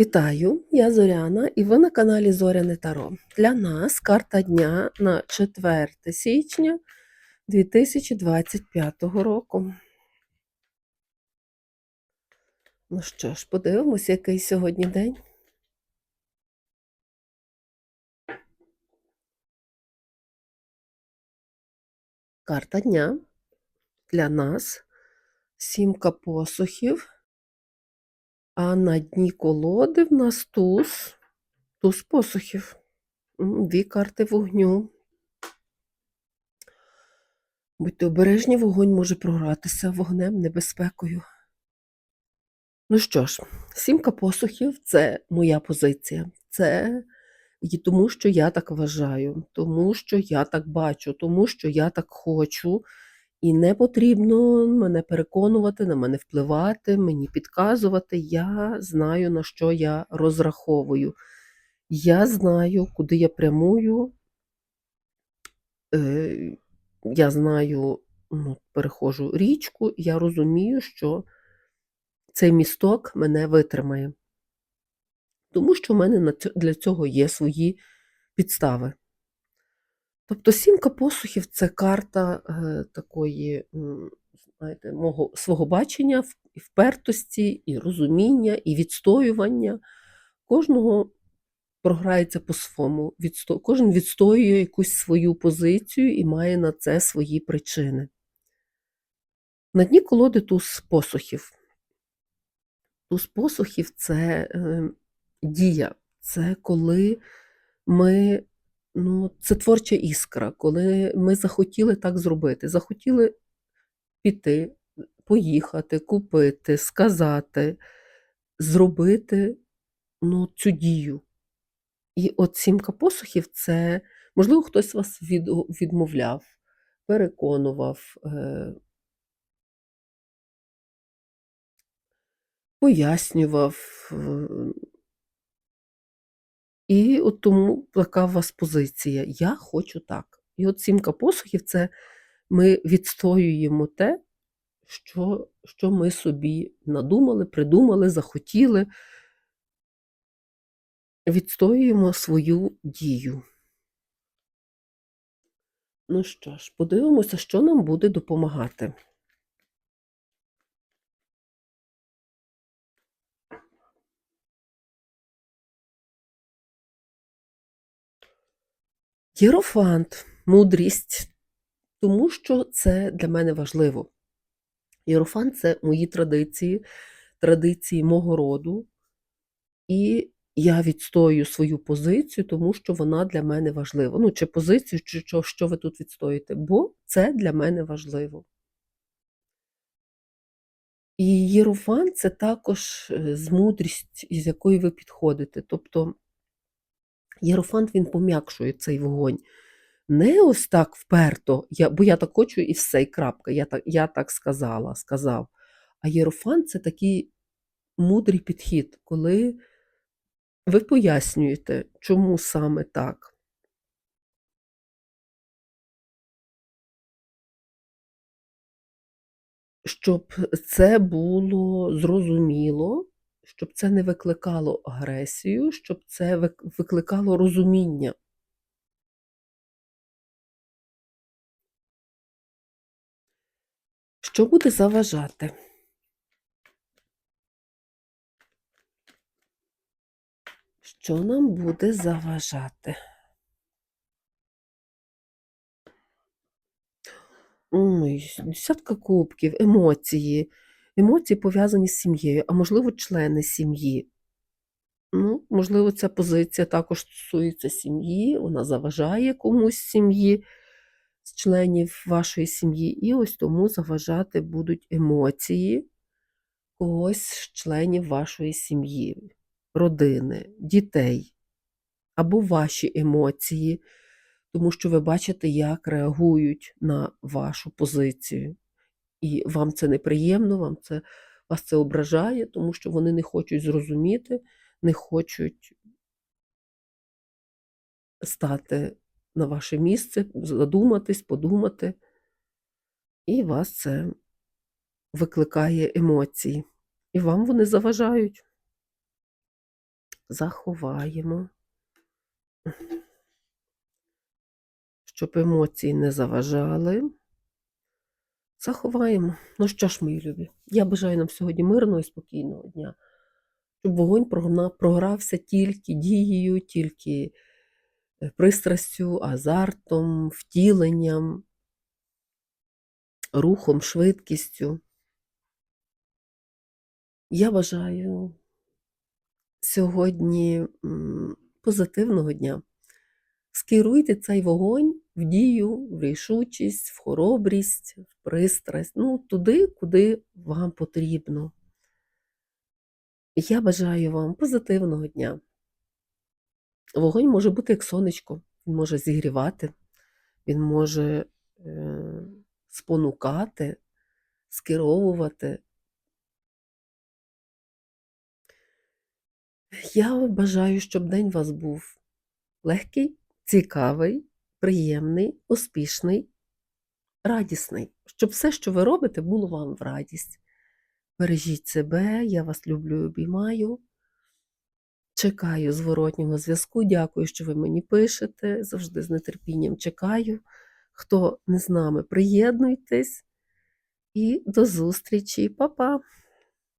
Вітаю, я Зоряна, і ви на каналі Зоряне Таро. Для нас карта дня на 4 січня 2025 року. Ну що ж, подивимося, який сьогодні день. Карта дня для нас сімка посухів. А на дні колоди в нас туз, туз посухів. Дві карти вогню. Будьте обережні, вогонь може програтися вогнем, небезпекою. Ну що ж, сімка посухів це моя позиція. Це і тому, що я так вважаю, тому що я так бачу, тому що я так хочу. І не потрібно мене переконувати, на мене впливати, мені підказувати. Я знаю, на що я розраховую. Я знаю, куди я прямую. Е, Я знаю, ну, перехожу річку, я розумію, що цей місток мене витримає. Тому що в мене для цього є свої підстави. Тобто сімка посухів це карта е, такої, знаєте, мого свого бачення, і впертості, і розуміння, і відстоювання. Кожного програється по-своєму. Відсто... Кожен відстоює якусь свою позицію і має на це свої причини. На дні колоди туз посухів. Туз посухів це е, дія, це коли ми, ну, це творча іскра, коли ми захотіли так зробити, захотіли піти, поїхати, купити, сказати, зробити ну, цю дію. І от сімка посухів це, можливо, хтось вас від, відмовляв, переконував, е, пояснював. е, І от тому така у вас позиція. Я хочу так. І от сімка посухів це ми відстоюємо те, що, що ми собі надумали, придумали, захотіли. Відстоюємо свою дію. Ну що ж, подивимося, що нам буде допомагати. Єрофант, мудрість, тому що це для мене важливо. Єрофант це мої традиції, традиції мого роду, і я відстоюю свою позицію, тому що вона для мене важлива. Ну, чи позицію, чи що, що ви тут відстоїте, бо це для мене важливо. І єрофант це також е, з мудрість, із якої ви підходите. Тобто єрофант він пом'якшує цей вогонь. Не ось так вперто, я, бо я так хочу і все, і крапка. Я так, я так сказала, сказав. А єрофант це такий мудрий підхід, коли ви пояснюєте, чому саме так. Щоб це було зрозуміло, щоб це не викликало агресію, щоб це викликало розуміння. Що буде заважати? Що нам буде заважати? Ой, десятка кубків, емоції. Емоції пов'язані з сім'єю, а можливо, члени сім'ї. Ну, можливо, ця позиція також стосується сім'ї, вона заважає комусь сім'ї, з членів вашої сім'ї, і ось тому заважати будуть емоції когось з членів вашої сім'ї, родини, дітей, або ваші емоції, тому що ви бачите, як реагують на вашу позицію. І вам це неприємно, вам це, вас це ображає, тому що вони не хочуть зрозуміти, не хочуть стати на ваше місце, задуматись, подумати, і вас це викликає емоції. І вам вони заважають. заховаємо, щоб емоції не заважали. Заховаємо. Ну що ж, мої любі, я бажаю нам сьогодні мирного і спокійного дня, щоб вогонь програвся тільки дією, тільки е, пристрастю, азартом, втіленням, рухом, швидкістю. Я бажаю сьогодні позитивного дня. Скеруйте цей вогонь в дію, в рішучість, в хоробрість, в пристрасть, ну, туди, куди вам потрібно. Я бажаю вам позитивного дня. Вогонь може бути як сонечко, він може зігрівати, він може е, спонукати, скеровувати. Я бажаю, щоб день у вас був легкий, цікавий, приємний, успішний, радісний, щоб все, що ви робите, було вам в радість. Бережіть себе, я вас люблю і обіймаю. Чекаю зворотнього зв'язку. Дякую, що ви мені пишете. Завжди з нетерпінням чекаю. Хто не з нами, приєднуйтесь. І до зустрічі, Па-па!